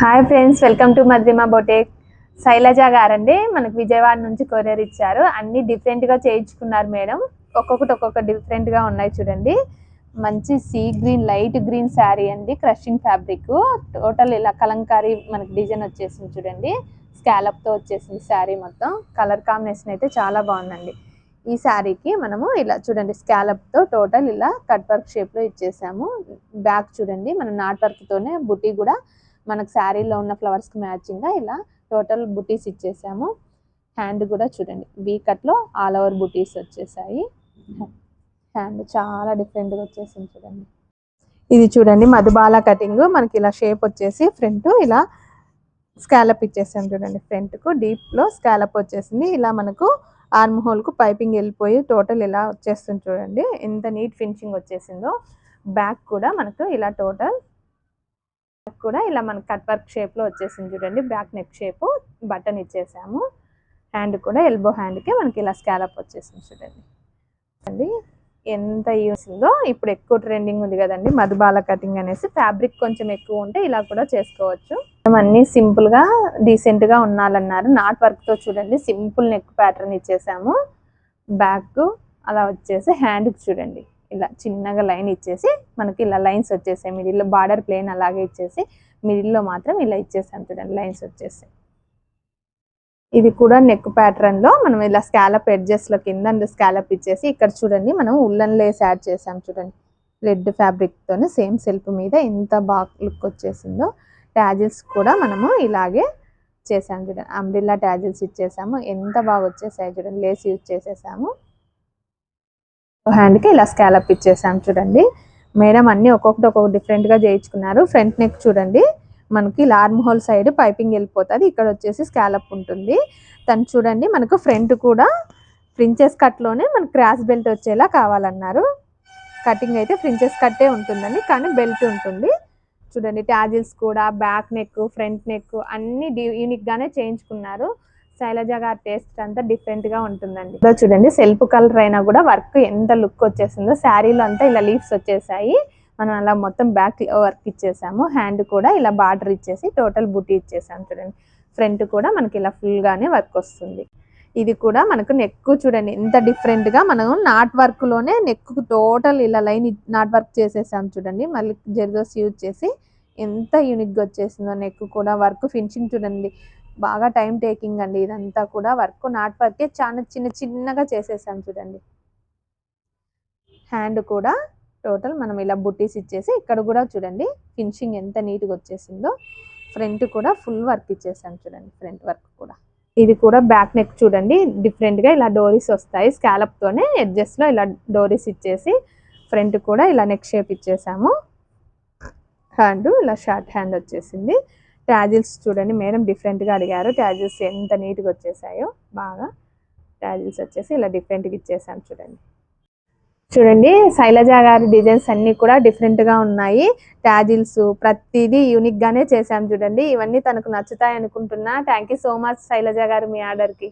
Hi friends welcome to మధ్యమ బొటేక్. శైలజ గారండి మనకు విజయవాడ నుంచి కొరియర్ ఇచ్చారు. అన్ని డిఫరెంట్గా గా చేయించుకున్నారు మేడం. ఒక్కొక్కటి ఒక్కొక్క డిఫరెంట్గా ఉన్నాయి చూడండి. మంచి sea green light green saree అండి క్రషింగ్ ఫ్యాబ్రిక్ టోటల్ ఇలా కలంకారీ మనకి డిజైన్ వచ్చేసింది చూడండి. స్కాలప్తో వచ్చేసింది శారీ మొత్తం. కలర్ కాంబినేషన్ అయితే చాలా బాగుందండి. ఈ శారీకి మనము ఇలా చూడండి స్కాలప్తో టోటల్ ఇలా కట్ వర్క్ షేప్లో ఇచ్చేసాము. బ్యాక్ చూడండి మన నాట్ వర్క్ తోనే బుటీ కూడా మనకు శారీలో ఉన్న ఫ్లవర్స్కి మ్యాచింగ్గా ఇలా టోటల్ బుటీస్ ఇచ్చేసాము. హ్యాండ్ కూడా చూడండి వీ కట్లో ఆల్ ఓవర్ బుటీస్ వచ్చేసాయి. హ్యాండ్ చాలా డిఫరెంట్గా వచ్చేసింది చూడండి. ఇది చూడండి మధుబాల కటింగ్ మనకి ఇలా షేప్ వచ్చేసి ఫ్రంట్ ఇలా స్కాలప్ ఇచ్చేసాం చూడండి ఫ్రంట్కు డీప్లో స్కాలప్ వచ్చేసింది. ఇలా మనకు ఆర్మ్ హోల్కు పైపింగ్ వెళ్ళిపోయి టోటల్ ఇలా వచ్చేస్తుంది చూడండి. ఎంత నీట్ ఫినిషింగ్ వచ్చేసిందో. బ్యాక్ కూడా మనకు ఇలా టోటల్ కూడా ఇలా మన కట్ వర్క్ షేప్లో వచ్చేసింది చూడండి. బ్యాక్ నెక్ షేప్ బటన్ ఇచ్చేసాము. హ్యాండ్ కూడా ఎల్బో హ్యాండ్కే మనకి ఇలా స్కాలప్ వచ్చేసింది చూడండి. అండి ఎంత యూస్ ఉందో. ఇప్పుడు ఎక్కువ ట్రెండింగ్ ఉంది కదండి. మధుబాల కటింగ్ అనేసి ఫ్యాబ్రిక్ కొంచెం ఎక్కువ ఉంటే ఇలా కూడా చేసుకోవచ్చు. అన్ని సింపుల్గా డీసెంట్గా ఉండాలన్నారు నాట్ వర్క్తో చూడండి. సింపుల్ నెక్ ప్యాటర్న్ ఇచ్చేసాము. బ్యాక్ అలా వచ్చేసి హ్యాండ్ చూడండి. ఇలా చిన్నగా లైన్ ఇచ్చేసి మనకి ఇలా లైన్స్ వచ్చేసాయి. మిడిల్లో బార్డర్ ప్లేన్ అలాగే ఇచ్చేసి మిడిల్లో మాత్రం ఇలా ఇచ్చేసాం చూడండి లైన్స్ వచ్చేసాయి. ఇది కూడా నెక్ ప్యాటర్న్లో మనం ఇలా స్కాలప్ ఎడ్జెస్లో కింద కింద స్కాలప్ ఇచ్చేసి ఇక్కడ చూడండి మనం ఉల్లన్ లేస్ యాడ్ చేసాం చూడండి. రెడ్ ఫ్యాబ్రిక్ తోనే సేమ్ సెల్ఫ్ మీద ఎంత బాగా లుక్ వచ్చేసిందో ట్యాజిల్స్ కూడా మనము ఇలాగే చేసాం చూడండి. అంబ్రిల్లా ట్యాజిల్స్ ఇచ్చేసాము. ఎంత బాగా వచ్చేసాయి చూడండి లేస్ యూజ్ చేసేసాము. హ్యాండ్కి ఇలా స్కాలప్ ఇచ్చేసాం చూడండి. మేడం అన్ని ఒక్కొక్కటి ఒక్కొక్క డిఫరెంట్గా చేయించుకున్నారు. ఫ్రంట్ నెక్ చూడండి. మనకి లార్మ్ హోల్ సైడ్ పైపింగ్ వెళ్ళిపోతుంది. ఇక్కడ వచ్చేసి స్కాలప్ ఉంటుంది. తను చూడండి మనకు ఫ్రంట్ కూడా ఫ్రించెస్ కట్లోనే మనకు క్రాస్ బెల్ట్ వచ్చేలా కావాలన్నారు. కటింగ్ అయితే ఫ్రించెస్ కట్టే ఉంటుందండి కానీ బెల్ట్ ఉంటుంది. చూడండి ట్యాజిల్స్ కూడా బ్యాక్ నెక్ ఫ్రంట్ నెక్ అన్ని యూనిక్గానే చేయించుకున్నారు. శైలజ గారి టేస్ట్ అంతా డిఫరెంట్గా ఉంటుందండి. చూడండి సెల్ఫ్ కలర్ అయినా కూడా వర్క్ ఎంత లుక్ వచ్చేసిందో శారీలో అంతా ఇలా లీవ్స్ వచ్చేసాయి. మనం అలా మొత్తం బ్యాక్ వర్క్ ఇచ్చేసాము. హ్యాండ్ కూడా ఇలా బార్డర్ ఇచ్చేసి టోటల్ బుటీ ఇచ్చేసాము చూడండి. ఫ్రంట్ కూడా మనకి ఇలా ఫుల్ గానే వర్క్ వస్తుంది. ఇది కూడా మనకు నెక్ చూడండి ఎంత డిఫరెంట్గా మనం నాట్ వర్క్లోనే నెక్ టోటల్ ఇలా లైన్ నాట్ వర్క్ చేసేసాం చూడండి. మళ్ళీ జెర్దోస్ యూజ్ చేసి ఎంత యూనిక్గా వచ్చేసిందో నెక్ కూడా వర్క్ ఫినిషింగ్ చూడండి. బాగా టైం టేకింగ్ అండి ఇదంతా కూడా వర్క్ నాట్ వర్కే చాలా చిన్న చిన్నగా చేసేసాం చూడండి. హ్యాండ్ కూడా టోటల్ మనం ఇలా బుట్టీస్ ఇచ్చేసి ఇక్కడ కూడా చూడండి ఫినిషింగ్ ఎంత నీట్గా వచ్చేసిందో. ఫ్రంట్ కూడా ఫుల్ వర్క్ ఇచ్చేసాం చూడండి ఫ్రంట్ వర్క్ కూడా. ఇది కూడా బ్యాక్ నెక్ చూడండి డిఫరెంట్గా ఇలా డోరీస్ వస్తాయి స్కాలప్తోనే ఎడ్జస్ట్లో ఇలా డోరీస్ ఇచ్చేసి ఫ్రంట్ కూడా ఇలా నెక్ షేప్ ఇచ్చేసాము. హ్యాండ్ ఇలా షార్ట్ హ్యాండ్ వచ్చేసింది. ట్యాజిల్స్ చూడండి. మేడం డిఫరెంట్గా అడిగారు. ట్యాజిల్స్ ఎంత నీట్గా వచ్చేసాయో బాగా ట్యాజిల్స్ వచ్చేసి ఇలా డిఫరెంట్గా ఇచ్చేసాం చూడండి. చూడండి శైలజ గారి డిజైన్స్ అన్ని కూడా డిఫరెంట్గా ఉన్నాయి. ట్యాజిల్స్ ప్రతిదీ యూనిక్గానే చేసాం చూడండి. ఇవన్నీ తనకు నచ్చుతాయి అనుకుంటున్నా thank you so much Shailaja గారు మీ ఆర్డర్కి